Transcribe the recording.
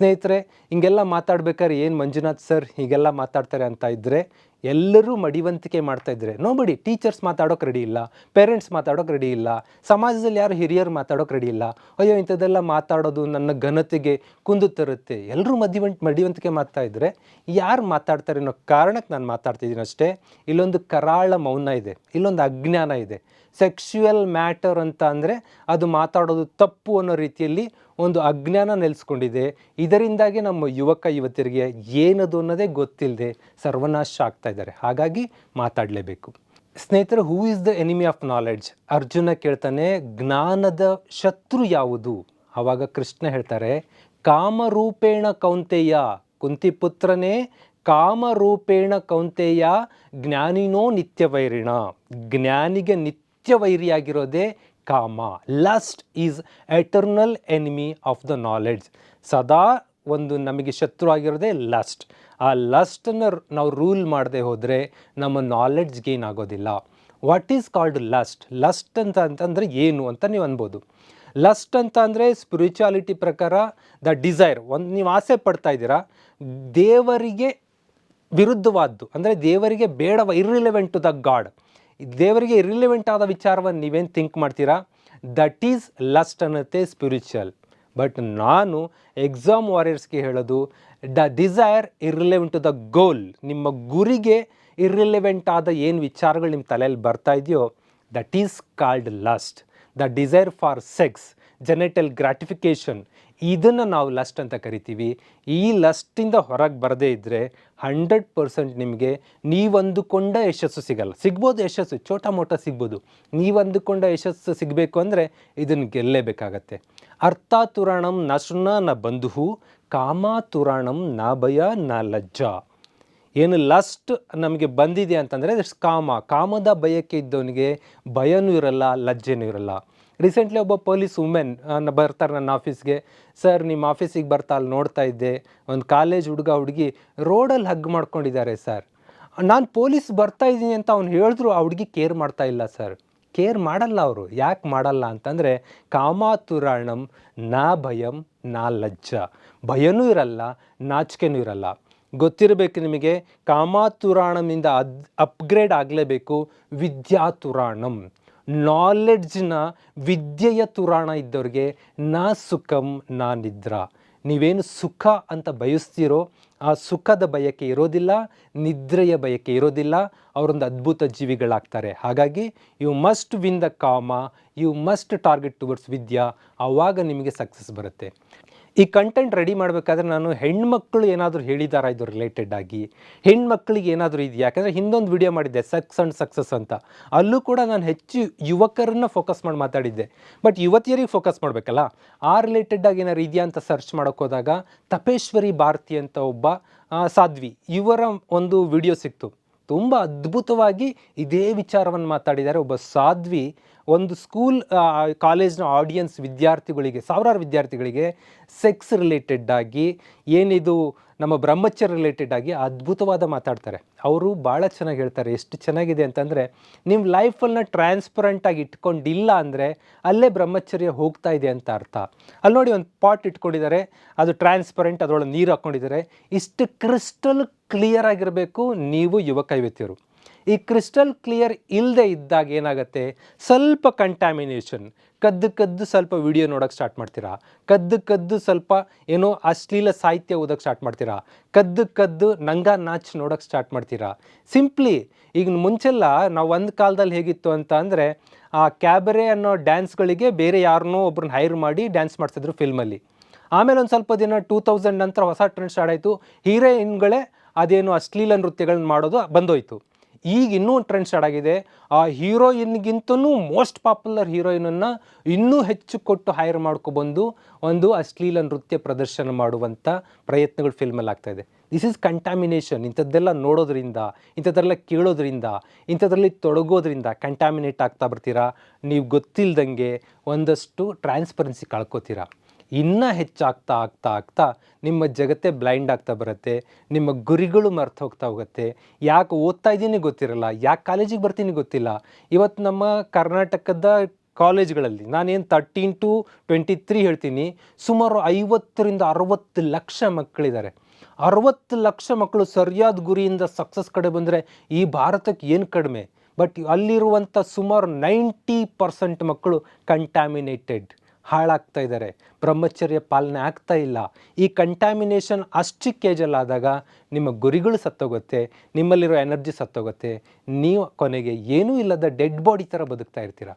ಸ್ನೇಹಿತರೆ ಹಿಂಗೆಲ್ಲ ಮಾತಾಡ್ಬೇಕಾದ್ರೆ ಏನು ಮಂಜುನಾಥ್ ಸರ್ ಹೀಗೆಲ್ಲ ಮಾತಾಡ್ತಾರೆ ಅಂತ ಇದ್ದರೆ ಎಲ್ಲರೂ ಮಡಿವಂತಿಕೆ ಮಾಡ್ತಾ ಇದ್ರೆ ನೋಬಡಿ ಟೀಚರ್ಸ್ ಮಾತಾಡೋಕೆ ರೆಡಿ ಇಲ್ಲ ಪೇರೆಂಟ್ಸ್ ಮಾತಾಡೋಕೆ ರೆಡಿ ಇಲ್ಲ, ಸಮಾಜದಲ್ಲಿ ಯಾರು ಹಿರಿಯರು ಮಾತಾಡೋಕೆ ರೆಡಿ ಇಲ್ಲ, ಅಯ್ಯೋ ಇಂಥದ್ದೆಲ್ಲ ಮಾತಾಡೋದು ನನ್ನ ಘನತೆಗೆ ಕುಂದು ತರುತ್ತೆ. ಎಲ್ಲರೂ ಮದಿವಂ ಮಡಿವಂತಿಕೆ ಮಾಡ್ತಾ ಇದ್ದರೆ ಯಾರು ಮಾತಾಡ್ತಾರೆ ಅನ್ನೋ ಕಾರಣಕ್ಕೆ ನಾನು ಮಾತಾಡ್ತಿದ್ದೀನಿ ಅಷ್ಟೇ. ಇಲ್ಲೊಂದು ಕರಾಳ ಮೌನ ಇದೆ, ಇಲ್ಲೊಂದು ಅಜ್ಞಾನ ಇದೆ. ಸೆಕ್ಶುಯಲ್ ಮ್ಯಾಟರ್ ಅಂತ ಅಂದರೆ ಅದು ಮಾತಾಡೋದು ತಪ್ಪು ಅನ್ನೋ ರೀತಿಯಲ್ಲಿ ಒಂದು ಅಜ್ಞಾನ ನೆಲೆಸ್ಕೊಂಡಿದೆ. ಇದರಿಂದಾಗಿ ನಮ್ಮ ಯುವಕ, ಯುವತಿಯರಿಗೆ ಏನದು ಅನ್ನೋದೇ ಗೊತ್ತಿಲ್ಲದೆ ಸರ್ವನಾಶ ಆಗ್ತಾ ಇದ್ದಾರೆ. ಹಾಗಾಗಿ ಮಾತಾಡಲೇಬೇಕು. ಸ್ನೇಹಿತರು who is the enemy of knowledge Arjuna ಕೇಳ್ತಾನೆ, ಜ್ಞಾನದ ಶತ್ರು ಯಾವುದು? ಆವಾಗ ಕೃಷ್ಣ ಹೇಳ್ತಾರೆ, ಕಾಮರೂಪೇಣ ಕೌಂತೆಯ. ಕುಂತಿಪುತ್ರನೇ ಕಾಮರೂಪೇಣ ಕೌಂತೆಯ ಜ್ಞಾನಿನೋ ನಿತ್ಯವೈರಿಣ. ಜ್ಞಾನಿಗೆ ನಿತ್ಯವೈರಿಯಾಗಿರೋದೇ ಕಾಮ. Lust is eternal enemy of the knowledge ಸದಾ ಒಂದು ನಮಗೆ ಶತ್ರು ಆಗಿರೋದೇ ಲಸ್ಟ್ ಆ ಲಸ್ಟನ್ನು ನಾವು ರೂಲ್ ಮಾಡದೆ ಹೋದರೆ ನಮ್ಮ ನಾಲೆಡ್ಜ್ ಗೇನ್ ಆಗೋದಿಲ್ಲ. What is called lust lust ಅಂತ ಅಂತಂದರೆ ಏನು ಅಂತ ನೀವು ಅನ್ಬೋದು. ಲಸ್ಟ್ ಅಂತ ಅಂದರೆ ಸ್ಪಿರಿಚುಯಾಲಿಟಿ ಪ್ರಕಾರ ದ ಡಿಸೈರ್ ಒಂದು ನೀವು ಆಸೆ ಪಡ್ತಾ ಇದ್ದೀರಾ, ದೇವರಿಗೆ ವಿರುದ್ಧವಾದ್ದು, ಅಂದರೆ ದೇವರಿಗೆ ಬೇಡವ ಇರ್ರಿಲೆವೆಂಟ್ ಟು ದ ಗಾಡ್ ದೇವರಿಗೆ ಇರ್ರಿಲೆವೆಂಟ್ ಆದ ವಿಚಾರವನ್ನು ನೀವೇನು ಥಿಂಕ್ ಮಾಡ್ತೀರಾ? ದಟ್ ಈಸ್ ಲಸ್ಟ್ ಅನ್ನತ್ತೆ ಸ್ಪಿರಿಚುವಲ್ ಬಟ್ ನಾನು ಎಕ್ಸಾಮ್ ವಾರಿಯರ್ಸ್ಗೆ ಹೇಳೋದು the desire irrelevant to the goal ನಿಮ್ಮ ಗುರಿಗೆ ಇರ್ರಿಲೆವೆಂಟ್ ಆದ ಏನು ವಿಚಾರಗಳು ನಿಮ್ಮ ತಲೆಯಲ್ಲಿ ಬರ್ತಾ ಇದೆಯೋ that is called lust the desire for sex genital gratification ಇದನ್ನು ನಾವು ಲಸ್ಟ್ ಅಂತ ಕರಿತೀವಿ. ಈ ಲಸ್ಟಿಂದ ಹೊರಗೆ ಬರದೇ ಇದ್ದರೆ ಹಂಡ್ರೆಡ್ ಪರ್ಸೆಂಟ್ ನಿಮಗೆ ನೀವಂದುಕೊಂಡ ಯಶಸ್ಸು ಸಿಗಲ್ಲ. ಸಿಗ್ಬೋದು ಯಶಸ್ಸು ಚೋಟ ಮೋಟ ಸಿಗ್ಬೋದು. ನೀವಂದುಕೊಂಡ ಯಶಸ್ಸು ಸಿಗಬೇಕು ಅಂದರೆ ಇದನ್ನು ಗೆಲ್ಲೇಬೇಕಾಗತ್ತೆ. ಅರ್ಥಾತುರಾಣಂ ನ ಶೃಣ ನ ಬಂಧು ಕಾಮಾತುರಾಣಂ ನ ಭಯ, ನ ಲಜ್ಜಾ. ಏನು ಲಸ್ಟ್ ನಮಗೆ ಬಂದಿದೆ ಅಂತಂದರೆ ಇಟ್ಸ್ ಕಾಮ. ಕಾಮದ ಭಯಕ್ಕೆ ಇದ್ದವನಿಗೆ ಭಯನೂ ಇರಲ್ಲ, ಲಜ್ಜೆನೂ ಇರಲ್ಲ. ರೀಸೆಂಟ್ಲಿ ಒಬ್ಬ ಪೊಲೀಸ್ ವುಮೆನ್ ಬರ್ತಾರೆ ನನ್ನ ಆಫೀಸ್ಗೆ ಸರ್ ನಿಮ್ಮ ಆಫೀಸಿಗೆ ಬರ್ತಾ ಅಲ್ಲಿ ನೋಡ್ತಾ ಇದ್ದೆ. ಒಂದು ಕಾಲೇಜ್ ಹುಡುಗ ಹುಡುಗಿ ರೋಡಲ್ಲಿ ಹಗ್ ಮಾಡ್ಕೊಂಡಿದ್ದಾರೆ ಸರ್ ನಾನು ಪೊಲೀಸ್ ಬರ್ತಾ ಇದ್ದೀನಿ ಅಂತ ಅವ್ನು ಹೇಳಿದ್ರು, ಆ ಹುಡುಗಿ ಕೇರ್ ಮಾಡ್ತಾ ಇಲ್ಲ ಸರ್ ಕೇರ್ ಮಾಡಲ್ಲ ಅವರು. ಯಾಕೆ ಮಾಡಲ್ಲ ಅಂತಂದರೆ ಕಾಮಾತುರಾಣಂ ನಾ ಭಯಂ ನಾ ಲಜ್ಜ. ಭಯನೂ ಇರಲ್ಲ, ನಾಚಿಕೆನೂ ಇರಲ್ಲ. ಗೊತ್ತಿರಬೇಕು ನಿಮಗೆ ಕಾಮಾತುರಾಣಮಿಂದ ಅದ್ ಅಪ್ಗ್ರೇಡ್ ಆಗಲೇಬೇಕು ವಿದ್ಯಾತುರಾಣಂ. ನಾಲೆಡ್ಜ್ನ ವಿದ್ಯೆಯ ತುರಾಣ ಇದ್ದವ್ರಿಗೆ, ನಾ ಸುಖಂ, ನಾ ನಿದ್ರಾ. ನೀವೇನು ಸುಖ ಅಂತ ಬಯಸ್ತೀರೋ ಆ ಸುಖದ ಬಯಕೆ ಇರೋದಿಲ್ಲ, ನಿದ್ರೆಯ ಬಯಕೆ ಇರೋದಿಲ್ಲ, ಅವರೊಂದು ಅದ್ಭುತ ಜೀವಿಗಳಾಗ್ತಾರೆ. ಹಾಗಾಗಿ ಯು ಮಸ್ಟ್ ವಿನ್ ದ ಕಾಮ ಯು ಮಸ್ಟ್ ಟಾರ್ಗೆಟ್ ಟುವರ್ಡ್ಸ್ ವಿದ್ಯಾ, ಆವಾಗ ನಿಮಗೆ ಸಕ್ಸಸ್ ಬರುತ್ತೆ. ಈ ಕಂಟೆಂಟ್ ರೆಡಿ ಮಾಡಬೇಕಾದ್ರೆ ನಾನು ಹೆಣ್ಮಕ್ಳು ಏನಾದರೂ ಹೇಳಿದಾರ ಇದು ರಿಲೇಟೆಡ್ ಆಗಿ? ಹೆಣ್ಮಕ್ಳಿಗೆ ಏನಾದರೂ ಇದೆಯಾ? ಯಾಕಂದರೆ ಹಿಂದೊಂದು ವಿಡಿಯೋ ಮಾಡಿದ್ದೆ ಸಕ್ಸ್ ಆ್ಯಂಡ್ ಸಕ್ಸಸ್ ಅಂತ. ಅಲ್ಲೂ ಕೂಡ ನಾನು ಹೆಚ್ಚು ಯುವಕರನ್ನ ಫೋಕಸ್ ಮಾಡಿ ಮಾತಾಡಿದ್ದೆ. ಬಟ್ ಯುವತಿಯರಿಗೆ ಫೋಕಸ್ ಮಾಡಬೇಕಲ್ಲ? ಆ ರಿಲೇಟೆಡ್ ಆಗಿ ಏನಾದ್ರು ಇದೆಯಾ ಅಂತ ಸರ್ಚ್ ಮಾಡೋಕೆ ಹೋದಾಗ, ತಪೇಶ್ವರಿ ಭಾರತಿ ಅಂತ ಒಬ್ಬ ಸಾಧ್ವಿ, ಇವರ ಒಂದು ವಿಡಿಯೋ ಸಿಕ್ತು. ತುಂಬ ಅದ್ಭುತವಾಗಿ ಇದೇ ವಿಚಾರವನ್ನು ಮಾತಾಡಿದ್ದಾರೆ ಒಬ್ಬ ಸಾಧ್ವಿ. ಒಂದು ಸ್ಕೂಲ್ ಕಾಲೇಜ್ನ ಆಡಿಯನ್ಸ್ ವಿದ್ಯಾರ್ಥಿಗಳಿಗೆ, ಸಾವಿರಾರು ವಿದ್ಯಾರ್ಥಿಗಳಿಗೆ ಸೆಕ್ಸ್ ರಿಲೇಟೆಡ್ ಆಗಿ, ಏನಿದು ನಮ್ಮ ಬ್ರಹ್ಮಚರ್ಯ ರಿಲೇಟೆಡ್ ಆಗಿ ಅದ್ಭುತವಾದ ಮಾತಾಡ್ತಾರೆ. ಅವರು ಭಾಳ ಚೆನ್ನಾಗಿ ಹೇಳ್ತಾರೆ. ಎಷ್ಟು ಚೆನ್ನಾಗಿದೆ ಅಂತಂದರೆ ನಿಮ್ಮ ಲೈಫನ್ನು ಟ್ರಾನ್ಸ್ಪರೆಂಟಾಗಿ ಇಟ್ಕೊಂಡಿಲ್ಲ ಅಂದರೆ ಅಲ್ಲೇ ಬ್ರಹ್ಮಚರ್ಯ ಹೋಗ್ತಾ ಇದೆ ಅಂತ ಅರ್ಥ. ಅಲ್ಲಿ ನೋಡಿ ಒಂದು ಪಾಟ್ ಇಟ್ಕೊಂಡಿದ್ದಾರೆ. ಅದು ಟ್ರಾನ್ಸ್ಪರೆಂಟ್, ಅದರೊಳಗೆ ನೀರು ಹಾಕ್ಕೊಂಡಿದ್ದಾರೆ. ಇಷ್ಟು ಕ್ರಿಸ್ಟಲ್ ಕ್ಲಿಯರ್ ಆಗಿರಬೇಕು ನೀವು ಯುವಕ ಯುವತಿಯರು ಈ ಕ್ರಿಸ್ಟಲ್ ಕ್ಲಿಯರ್ ಇಲ್ಲದೆ ಇದ್ದಾಗ ಏನಾಗುತ್ತೆ? ಸ್ವಲ್ಪ ಕಂಟ್ಯಾಮಿನೇಷನ್ ಕದ್ದು ಕದ್ದು ಸ್ವಲ್ಪ ವಿಡಿಯೋ ನೋಡೋಕೆ ಸ್ಟಾರ್ಟ್ ಮಾಡ್ತೀರಾ? ಕದ್ದು ಕದ್ದು ಸ್ವಲ್ಪ ಏನೋ ಅಶ್ಲೀಲ ಸಾಹಿತ್ಯ ಓದೋಕೆ ಸ್ಟಾರ್ಟ್ ಮಾಡ್ತೀರಾ? ಕದ್ದು ಕದ್ದು ನಂಗ ನಾಚ್ ನೋಡೋಕೆ ಸ್ಟಾರ್ಟ್ ಮಾಡ್ತೀರಾ? ಸಿಂಪ್ಲಿ ಈಗ ಮುಂಚೆಲ್ಲ ನಾವು ಒಂದು ಕಾಲದಲ್ಲಿ ಹೇಗಿತ್ತು ಅಂತ ಅಂದರೆ, ಆ ಕ್ಯಾಬರೆ ಅನ್ನೋ ಡ್ಯಾನ್ಸ್ಗಳಿಗೆ ಬೇರೆ ಯಾರನ್ನೋ ಒಬ್ರನ್ನ ಹೈರ್ ಮಾಡಿ ಡ್ಯಾನ್ಸ್ ಮಾಡ್ತಿದ್ರು ಫಿಲ್ಮಲ್ಲಿ ಆಮೇಲೆ ಒಂದು ಸ್ವಲ್ಪ ದಿನ ಟೂ ತೌಸಂಡ್ ನಂತರ ಹೊಸ ಟ್ರೆಂಡ್ ಸ್ಟಾರ್ಟ್ ಆಯಿತು. ಹೀರೋಯಿನ್ಗಳೇ ಅದೇನು ಅಶ್ಲೀಲ ನೃತ್ಯಗಳನ್ನ ಮಾಡೋದು ಬಂದೋಯ್ತು. ಈಗ ಇನ್ನೂ ಟ್ರೆಂಡ್ ಸ್ಟಾರ್ಟ್ ಆಗಿದೆ. ಆ ಹೀರೋಯಿನ್ಗಿಂತನೂ ಮೋಸ್ಟ್ ಪಾಪ್ಯುಲರ್ ಹೀರೋಯಿನನ್ನು ಇನ್ನೂ ಹೆಚ್ಚು ಕೊಟ್ಟು ಹೈರ್ ಮಾಡ್ಕೊಬಂದು ಒಂದು ಅಶ್ಲೀಲ ನೃತ್ಯ ಪ್ರದರ್ಶನ ಮಾಡುವಂಥ ಪ್ರಯತ್ನಗಳು ಫಿಲ್ಮಲ್ಲಿ ಇದೆ. ದಿಸ್ ಇಸ್ ಕಂಟಾಮಿನೇಷನ್ ಇಂಥದ್ದೆಲ್ಲ ನೋಡೋದ್ರಿಂದ, ಇಂಥದ್ದೆಲ್ಲ ಕೇಳೋದ್ರಿಂದ, ಇಂಥದ್ರಲ್ಲಿ ತೊಡಗೋದ್ರಿಂದ ಕಂಟಾಮಿನೇಟ್ ಆಗ್ತಾ ಬರ್ತೀರಾ? ನೀವು ಗೊತ್ತಿಲ್ಲದಂಗೆ ಒಂದಷ್ಟು ಟ್ರಾನ್ಸ್ಪರೆನ್ಸಿ ಕಳ್ಕೊತೀರಾ? ಇನ್ನೂ ಹೆಚ್ಚಾಗ್ತಾ ಆಗ್ತಾ ಆಗ್ತಾ ನಿಮ್ಮ ಜಗತ್ತೇ ಬ್ಲೈಂಡ್ ಆಗ್ತಾ ಬರುತ್ತೆ, ನಿಮ್ಮ ಗುರಿಗಳು ಮರ್ತು ಹೋಗ್ತಾ ಹೋಗುತ್ತೆ. ಯಾಕೆ ಓದ್ತಾ ಇದ್ದೀನಿ ಗೊತ್ತಿರಲ್ಲ, ಯಾಕೆ ಕಾಲೇಜಿಗೆ ಬರ್ತೀನಿ ಗೊತ್ತಿಲ್ಲ. ಇವತ್ತು ನಮ್ಮ ಕರ್ನಾಟಕದ ಕಾಲೇಜ್ಗಳಲ್ಲಿ ನಾನೇನು ತರ್ಟೀನ್ ಟು ಟ್ವೆಂಟಿ ತ್ರೀ ಹೇಳ್ತೀನಿ, ಸುಮಾರು ಐವತ್ತರಿಂದ ಅರವತ್ತು ಲಕ್ಷ ಮಕ್ಕಳಿದ್ದಾರೆ ಅರವತ್ತು ಲಕ್ಷ ಮಕ್ಕಳು ಸರಿಯಾದ ಗುರಿಯಿಂದ ಸಕ್ಸಸ್ ಕಡೆ ಬಂದರೆ ಈ ಭಾರತಕ್ಕೆ ಏನು ಕಡಿಮೆ? ಬಟ್ ಅಲ್ಲಿರುವಂಥ ಸುಮಾರು ನೈಂಟಿ ಪರ್ಸೆಂಟ್ ಮಕ್ಕಳು ಕಂಟ್ಯಾಮಿನೇಟೆಡ್ ಹಾಳಾಗ್ತಾ ಇದ್ದಾರೆ. ಬ್ರಹ್ಮಚರ್ಯ ಪಾಲನೆ ಆಗ್ತಾ ಇಲ್ಲ. ಈ ಕಂಟ್ಯಾಮಿನೇಷನ್ ಅಷ್ಟು ಆದಾಗ ನಿಮ್ಮ ಗುರಿಗಳು ಸತ್ತೋಗುತ್ತೆ, ನಿಮ್ಮಲ್ಲಿರೋ ಎನರ್ಜಿ ಸತ್ತೋಗುತ್ತೆ. ನೀವು ಕೊನೆಗೆ ಏನೂ ಇಲ್ಲದ ಡೆಡ್ ಬಾಡಿ ಥರ ಬದುಕ್ತಾ ಇರ್ತೀರ.